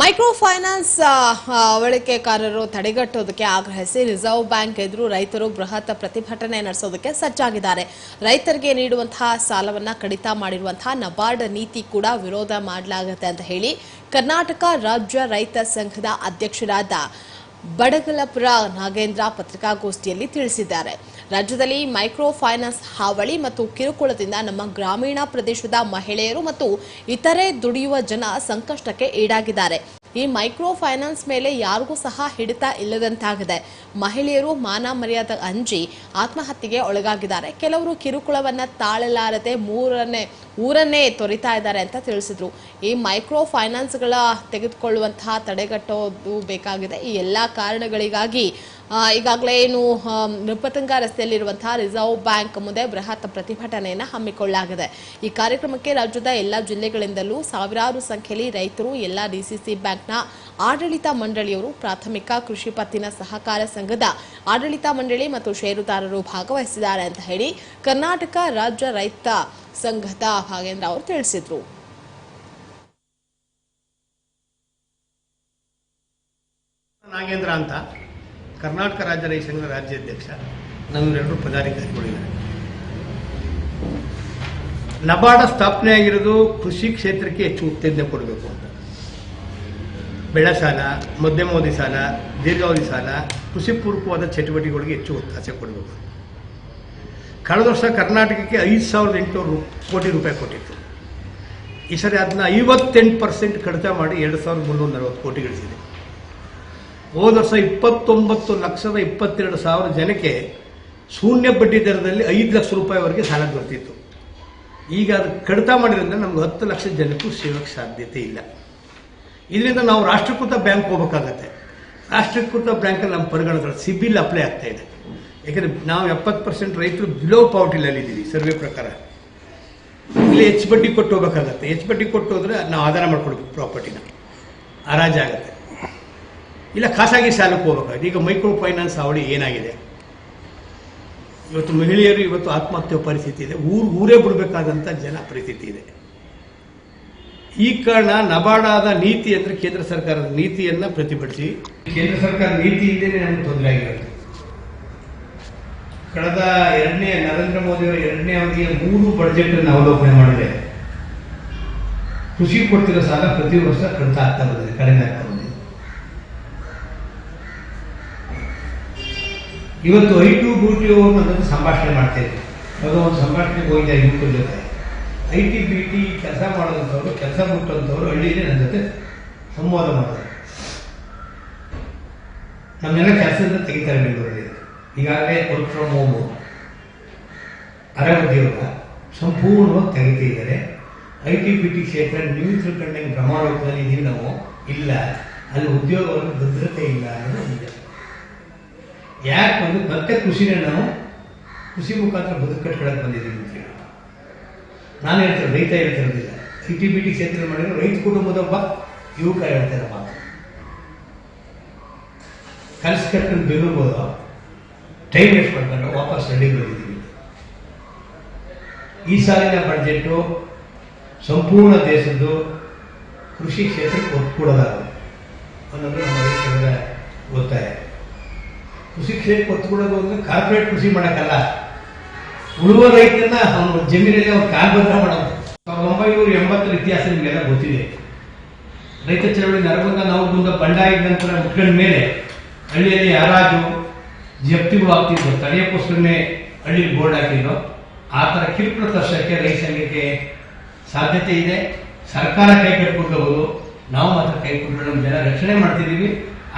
ಮೈಕ್ರೋ ಫೈನಾನ್ಸ್ ಬಳಕೆಕಾರರು ತಡೆಗಟ್ಟೋದಕ್ಕೆ ಆಗ್ರಹಿಸಿ ರಿಸರ್ವ್ ಬ್ಯಾಂಕ್ ಎದುರು ರೈತರು ಬೃಹತ್ ಪ್ರತಿಭಟನೆ ನಡೆಸೋದಕ್ಕೆ ಸಜ್ಜಾಗಿದ್ದಾರೆ. ರೈತರಿಗೆ ನೀಡುವಂತಹ ಸಾಲವನ್ನ ಕಡಿತ ಮಾಡಿರುವಂತಹ ನಬಾರ್ಡ್ ನೀತಿ ಕೂಡ ವಿರೋಧ ಮಾಡಲಾಗುತ್ತೆ ಅಂತ ಹೇಳಿ ಕರ್ನಾಟಕ ರಾಜ್ಯ ರೈತ ಸಂಘದ ಅಧ್ಯಕ್ಷರಾದ ಬಡಗಲಪುರ ನಾಗೇಂದ್ರ ಪತ್ರಿಕಾಗೋಷ್ಠಿಯಲ್ಲಿ ತಿಳಿಸಿದ್ದಾರೆ. ರಾಜ್ಯದಲ್ಲಿ ಮೈಕ್ರೋ ಫೈನಾನ್ಸ್ ಹಾವಳಿ ಮತ್ತು ಕಿರುಕುಳದಿಂದ ನಮ್ಮ ಗ್ರಾಮೀಣ ಪ್ರದೇಶದ ಮಹಿಳೆಯರು ಮತ್ತು ಇತರೆ ದುಡಿಯುವ ಜನ ಸಂಕಷ್ಟಕ್ಕೆ ಈಡಾಗಿದ್ದಾರೆ. ಈ ಮೈಕ್ರೋ ಫೈನಾನ್ಸ್ ಮೇಲೆ ಯಾರಿಗೂ ಸಹ ಹಿಡಿತ ಇಲ್ಲದಂತಾಗಿದೆ. ಮಹಿಳೆಯರು ಮಾನ ಮರ್ಯಾದೆ ಅಂಜಿ ಆತ್ಮಹತ್ಯೆಗೆ ಒಳಗಾಗಿದ್ದಾರೆ. ಕೆಲವರು ಕಿರುಕುಳವನ್ನು ತಾಳಲಾರದೆ ಮೂರನೇ ಊರನ್ನೇ ತೊರಿತಾ ಇದ್ದಾರೆ ಅಂತ ತಿಳಿಸಿದ್ರು. ಈ ಮೈಕ್ರೋ ಫೈನಾನ್ಸ್ಗಳ ತೆಗೆದುಕೊಳ್ಳುವಂತಹ ತಡೆಗಟ್ಟೋದು ಬೇಕಾಗಿದೆ. ಈ ಎಲ್ಲ ಕಾರಣಗಳಿಗಾಗಿ ಈಗಾಗಲೇ ಏನು ನೃಪತಂಗ ರಸ್ತೆಯಲ್ಲಿರುವಂತಹ ರಿಸರ್ವ್ ಬ್ಯಾಂಕ್ ಮುಂದೆ ಬೃಹತ್ ಪ್ರತಿಭಟನೆಯನ್ನು ಹಮ್ಮಿಕೊಳ್ಳಲಾಗಿದೆ. ಈ ಕಾರ್ಯಕ್ರಮಕ್ಕೆ ರಾಜ್ಯದ ಎಲ್ಲ ಜಿಲ್ಲೆಗಳಿಂದಲೂ ಸಾವಿರಾರು ಸಂಖ್ಯೆಯಲ್ಲಿ ರೈತರು, ಎಲ್ಲ ಡಿಸಿಸಿ ಬ್ಯಾಂಕ್ನ ಆಡಳಿತ ಮಂಡಳಿಯವರು, ಪ್ರಾಥಮಿಕ ಕೃಷಿ ಪತ್ತಿನ ಸಹಕಾರ ಸಂಘದ ಆಡಳಿತ ಮಂಡಳಿ ಮತ್ತು ಷೇರುದಾರರು ಭಾಗವಹಿಸಿದ್ದಾರೆ ಅಂತ ಹೇಳಿ, ಕರ್ನಾಟಕ ರಾಜ್ಯ ರೈತ ಸಂಘದ ಭಾಗೇಂದ್ರ ಅವರು ತಿಳಿಸಿದ್ರು. ನಾಗೇಂದ್ರ ಅಂತ. ಕರ್ನಾಟಕ ರಾಜ್ಯ ರೈತ ಸಂಘದ ರಾಜ್ಯಾಧ್ಯಕ್ಷ. ನಮ್ಮೆಲ್ಲರೂ ಪದಾಧಿಕಾರಿಗಳಿದ್ದಾರೆ. ನಬಾರ್ಡ ಸ್ಥಾಪನೆ ಆಗಿರೋದು ಕೃಷಿ ಕ್ಷೇತ್ರಕ್ಕೆ ಹೆಚ್ಚು ಉತ್ತೇಜನ ಕೊಡಬೇಕು ಅಂತ. ಬೆಳೆ ಸಾಲ ಮಧ್ಯಮಾವಧಿ ಸಾಲ, ದೀರ್ಘಾವಧಿ ಸಾಲ, ಕೃಷಿ ಪೂರ್ವಕವಾದ ಚಟುವಟಿಕೆಗಳಿಗೆ ಹೆಚ್ಚು ಒತ್ತಾಸೆ ಕೊಡಬೇಕು ಕಳೆದ ವರ್ಷ ಕರ್ನಾಟಕಕ್ಕೆ ಐದು ಸಾವಿರದ ಎಂಟುನೂರು ಕೋಟಿ ರೂಪಾಯಿ ಕೊಟ್ಟಿತ್ತು. ಈ ಸರಿ ಅದನ್ನ ಐವತ್ತೆಂಟು ಪರ್ಸೆಂಟ್ ಕಡಿತ ಮಾಡಿ ಎರಡು ಸಾವಿರದ ಮುನ್ನೂರ ನಲವತ್ತು ಕೋಟಿ ಗಳಿಸಿದೆ. ಹೋದ ವರ್ಷ ಇಪ್ಪತ್ತೊಂಬತ್ತು ಲಕ್ಷದ ಇಪ್ಪತ್ತೆರಡು ಸಾವಿರ ಜನಕ್ಕೆ ಶೂನ್ಯ ಬಡ್ಡಿ ದರದಲ್ಲಿ ಐದು ಲಕ್ಷ ರೂಪಾಯಿವರೆಗೆ ಸಾಲ ಬರ್ತಿತ್ತು. ಈಗ ಅದು ಕಡಿತ ಮಾಡಿರೋದ್ರಿಂದ ನಮ್ಗೆ ಹತ್ತು ಲಕ್ಷ ಜನಕ್ಕೂ ಸೇವಕ್ಕೆ ಸಾಧ್ಯತೆ ಇಲ್ಲ. ಇದರಿಂದ ನಾವು ರಾಷ್ಟ್ರೀಕೃತ ಬ್ಯಾಂಕ್ ಹೋಗ್ಬೇಕಾಗತ್ತೆ. ರಾಷ್ಟ್ರೀಕೃತ ಬ್ಯಾಂಕಲ್ಲಿ ನಮ್ಮ ಪರಿಗಣಗಳು ಸಿಬಿಲ್ ಅಪ್ಲೈ ಆಗ್ತಾ ಇದೆ. ಯಾಕಂದರೆ ನಾವು ಎಪ್ಪತ್ತು ಪರ್ಸೆಂಟ್ ರೈತರು ಬಿಲೋ ಪಾವಟಿಲಲ್ಲಿ ಇದ್ದೀವಿ ಸರ್ವೆ ಪ್ರಕಾರ. ಇಲ್ಲಿ ಹೆಚ್ಚು ಬಡ್ಡಿ ಕೊಟ್ಟು ಹೋಗ್ಬೇಕಾಗತ್ತೆ. ಹೆಚ್ಚು ಬಡ್ಡಿ ಕೊಟ್ಟು ಹೋದ್ರೆ ನಾವು ಆಧಾರ ಮಾಡ್ಕೊಡ್ಬೇಕು ಪ್ರಾಪರ್ಟಿನ ಹರಾಜಾಗತ್ತೆ ಇಲ್ಲ ಖಾಸಗಿ ಸಾಲಕ್ಕೆ ಹೋಗ್ಬೇಕಾಗುತ್ತೆ. ಈಗ ಮೈಕ್ರೋ ಫೈನಾನ್ಸ್ ಅವಳಿ ಏನಾಗಿದೆ? ಇವತ್ತು ಮಹಿಳೆಯರು ಇವತ್ತು ಆತ್ಮಹತ್ಯೆ ಪರಿಸ್ಥಿತಿ ಇದೆ. ಊರು, ಊರೇ ಬಿಡಬೇಕಾದಂಥ ಜನ ಪರಿಸ್ಥಿತಿ ಇದೆ. ಈ ಕಾರಣ ನಬಾರ್ಡಾದ ನೀತಿ ಅಂದ್ರೆ ಕೇಂದ್ರ ಸರ್ಕಾರದ ನೀತಿಯನ್ನ ಪ್ರತಿಭಟಿಸಿ. ಕೇಂದ್ರ ಸರ್ಕಾರ ನೀತಿ ಇಲ್ಲದೆ ನಮ್ಗೆ ತೊಂದರೆ ಆಗಿರುತ್ತೆ. ಕಳೆದ ಎರಡನೇ ನರೇಂದ್ರ ಮೋದಿ ಅವರ ಎರಡನೇ ಅವಧಿಯ ಮೂರು ಬಜೆಟ್ ಅನ್ನು ಅವಲೋಕನೆ ಮಾಡಿದೆ ಕೃಷಿ ಕೊಡ್ತಿರೋ ಸಾಲ ಪ್ರತಿ ವರ್ಷ ಕಡಿತ ಆಗ್ತಾ ಬಂದಿದೆ, ಕಡಿಮೆ ಆಗ್ತಾ ಬಂದಿದೆ. ಇವತ್ತು ಐ ಟು ಬಿ ಟಿ ಸಂಭಾಷಣೆ ಮಾಡ್ತೇವೆ ಒಂದು ಸಂಭಾಷಣೆಗೆ ಹೋಗಿದೆ ಯುವಕರ ಜೊತೆ. ಐ ಟಿ ಬಿ ಟಿ ಕೆಲಸ ಮಾಡೋದಂಥವ್ರು ಕೆಲಸ ಮುಟ್ಟಂಥವ್ರು ಹಳ್ಳಿಯಲ್ಲಿ ನನ್ನ ಜೊತೆ ಸಂವಾದ ಮಾಡ್ತಾರೆ. ನಮ್ಮೆಲ್ಲ ಕೆಲಸದಿಂದ ತೆಗಿತಾರೆ ಬೆಂಗಳೂರಲ್ಲಿ. ಈಗಾಗಲೇ ವರ್ಕ್ ಫ್ರಮ್ ಹೋಮು ಅರೆ ಉದ್ಯೋಗ ಸಂಪೂರ್ಣವಾಗಿ ತೆಗಿತಿದ್ದಾರೆ ಐ ಟಿ ಪಿ ಟಿ ಕ್ಷೇತ್ರ ನೀವು ತಿಳ್ಕೊಂಡಂಗೆ ಪ್ರಮಾಣದಲ್ಲಿ ಇದೀವಿ ನಾವು ಇಲ್ಲ. ಅಲ್ಲಿ ಉದ್ಯೋಗವನ್ನು ಭದ್ರತೆ ಇಲ್ಲ ಅನ್ನೋದು ನಿಜ ಯಾಕೆ ಒಂದು ಮತ್ತೆ ಕೃಷಿನೇ ನಾವು ಕೃಷಿ ಮುಖಾಂತರ ಬದುಕು ಕಟ್ಕೊಳಕ್ಕೆ ಬಂದಿದ್ದೀವಿ ಅಂತ ಹೇಳಿ. ನಾನು ಹೇಳ್ತೇನೆ, ರೈತ ಹೇಳ್ತಿರೋದಿಲ್ಲ. ಐ ಟಿ ಬಿ ಟಿ ಕ್ಷೇತ್ರ ಮಾಡಿದ್ರೆ ರೈತ ಕುಟುಂಬದ ಒಬ್ಬ ಯುವಕ ಹೇಳ್ತಾರೆ ಮಾತು. ಕಟ್ಕೊಂಡು ಬೆಂಗಳೂರು ಟೈಮ್ ವೇಸ್ಟ್ ಮಾಡ್ಕೊಂಡು ವಾಪಸ್ ಹಳ್ಳಿಗೆ ಬಂದಿದ್ದೀವಿ ಈ ಸಾಲಿನ ಬಡ್ಜೆಟ್ಟು ಸಂಪೂರ್ಣ ದೇಶದ್ದು ಕೃಷಿ ಕ್ಷೇತ್ರಕ್ಕೆ ಒತ್ತು ಕೊಡೋದಾಗುತ್ತೆ ಅನ್ನೋದು ನಮ್ಮ ರೈತರ ಒತ್ತಾಯ ಕೃಷಿ ಕ್ಷೇತ್ರಕ್ಕೆ ಒತ್ತು ಕೊಡೋದು ಅಂದ್ರೆ ಕಾರ್ಪೊರೇಟ್ ಕೃಷಿ ಮಾಡೋಕ್ಕಲ್ಲ. ಉಳುವ ರೈತನ ಅವನು ಜಮೀನಲ್ಲಿ ಅವ್ರು ಕಾಲ್ಬಂಧ ಮಾಡೋದು. ಸಾವಿರದ ಒಂಬೈನೂರ ಎಂಬತ್ತರ ಇತಿಹಾಸ ನಿಮಗೆಲ್ಲ ಗೊತ್ತಿದೆ. ರೈತ ಚಳವಳಿ ನರಗುಂದ ಮುಂದೆ ಬಂಡಾಯಿದ್ದ ನಂತರ ಮುಟ್ಕೊಂಡ ಮೇಲೆ ಹಳ್ಳಿಯಲ್ಲಿ ಹರಾಜು ಜಪ್ತಿಗಳು ಆಗ್ತಿದ್ವು ಪುಸ್ತಕನೇ ಹಳ್ಳಿ ಬೋರ್ಡ್ ಹಾಕಿದ್ರು. ಆ ಥರ ಕಿರುಕುಳ ತರ್ಸಕ್ಕೆ ರೈತ ಸಂಘಕ್ಕೆ ಸಾಧ್ಯತೆ ಇದೆ. ಸರ್ಕಾರ ಕೈ ಕಟ್ಕೊಳ್ಬಹುದು ನಾವು ಮಾತ್ರ ಕೈ ಕೊಟ್ಟು ನಮ್ಮ ಜನ ರಕ್ಷಣೆ ಮಾಡ್ತಿದ್ದೀವಿ.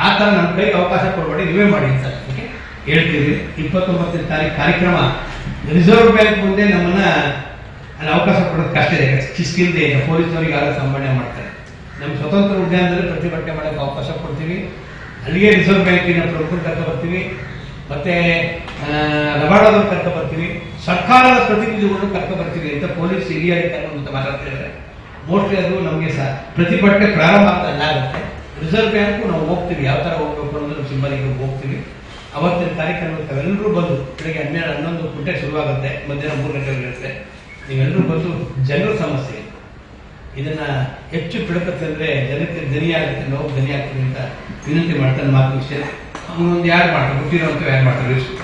ಆ ಥರ ನಮ್ಮ ಕೈಗೆ ಅವಕಾಶ ಕೊಡಬೇಡಿ, ನೀವೇ ಮಾಡಿ ಅಂತ ಹೇಳ್ತೀವಿ ಇಪ್ಪತ್ತೊಂಬತ್ತನೇ ತಾರೀಕು ಕಾರ್ಯಕ್ರಮ. ರಿಸರ್ವ್ ಬ್ಯಾಂಕ್ ಮುಂದೆ ನಮ್ಮನ್ನ ಅಲ್ಲಿ ಅವಕಾಶ ಕೊಡೋದು ಕಷ್ಟ ಇದೆ. ಶಿಸ್ತಿಲ್ದೆ ಇದೆ. ಪೊಲೀಸ್ನವರಿಗೆ ಆಗ ಸಂಭಾವನೆ ಮಾಡ್ತಾರೆ. ನಮ್ಮ ಸ್ವತಂತ್ರ ಉದ್ಯಾನದಲ್ಲಿ ಪ್ರತಿಭಟನೆ ಮಾಡೋಕ್ಕೆ ಅವಕಾಶ ಕೊಡ್ತೀವಿ. ಅಲ್ಲಿಗೆ ರಿಸರ್ವ್ ಬ್ಯಾಂಕಿನ ಪ್ರಮುಖರು ಕರ್ಕೊ ಬರ್ತೀವಿ ಮತ್ತೆ ಲಬಾಡೋದನ್ನು ಕರ್ಕೊ ಬರ್ತೀವಿ. ಸರ್ಕಾರದ ಪ್ರತಿನಿಧಿಗಳು ಕರ್ಕೊ ಬರ್ತೀವಿ ಅಂತ ಪೊಲೀಸ್ ಹಿರಿಯ ಮಾತಾಡ್ತಿದ್ದಾರೆ ಮೋಸ್ಟ್ಲಿ ಅದು ನಮಗೆ ಸಹ ಪ್ರತಿಭಟನೆ ಪ್ರಾರಂಭ ಆಗ್ತಾ ಆಗುತ್ತೆ. ರಿಸರ್ವ್ ಬ್ಯಾಂಕು ನಾವು ಹೋಗ್ತೀವಿ. ಯಾವ ಥರ ಹೋಗ್ಬೇಕು ಅನ್ನೋದು ಸಿಂಬಲಿಗೆ ಹೋಗ್ತೀವಿ. ಅವತ್ತಿನ ಕಾರ್ಯಕ್ರಮಕ್ಕೆ ತಾವೆಲ್ಲರೂ ಬಂದು, ಬೆಳಗ್ಗೆ ಹನ್ನೆರಡು, ಹನ್ನೊಂದು ಗಂಟೆ ಶುರುವಾಗುತ್ತೆ. ಮಧ್ಯಾಹ್ನ ಮೂರು ಗಂಟೆಗಳಿರುತ್ತೆ ನೀವೆಲ್ಲರೂ ಬಂದು, ಜನರ ಸಮಸ್ಯೆ ಇದನ್ನ ಹೆಚ್ಚು ಬಿಡಕತ್ತೆ ಅಂದ್ರೆ ಜನಕ್ಕೆ ಧನಿಯಾಗುತ್ತೆ, ನೋವು ಧನಿಯಾಗ್ತೀವಿ ಅಂತ ವಿನಂತಿ ಮಾಡ್ತಾನೆ ಮಾತು ಒಂದು ಯಾರು ಮಾಡ್ತಾರೆ? ಗೊತ್ತಿರೋಂಥ ಯಾರು ಮಾಡ್ತಾರೆ? ಇಷ್ಟು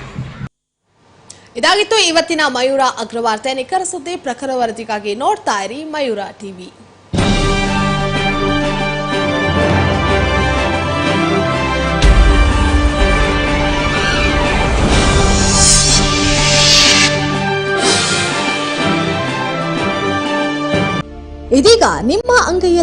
ಇದಾಗಿತ್ತು ಇವತ್ತಿನ ಮಯೂರ ಅಗ್ರವಾರ್ತೆ. ನಿಖರ ಸುದ್ದಿ ಪ್ರಖರ ವರದಿಗಾಗಿ ನೋಡ್ತಾ ಇರಿ ಮಯೂರ ಟಿವಿ. ಇದೀಗ ನಿಮ್ಮ ಅಂಗೈಯಲ್ಲಿ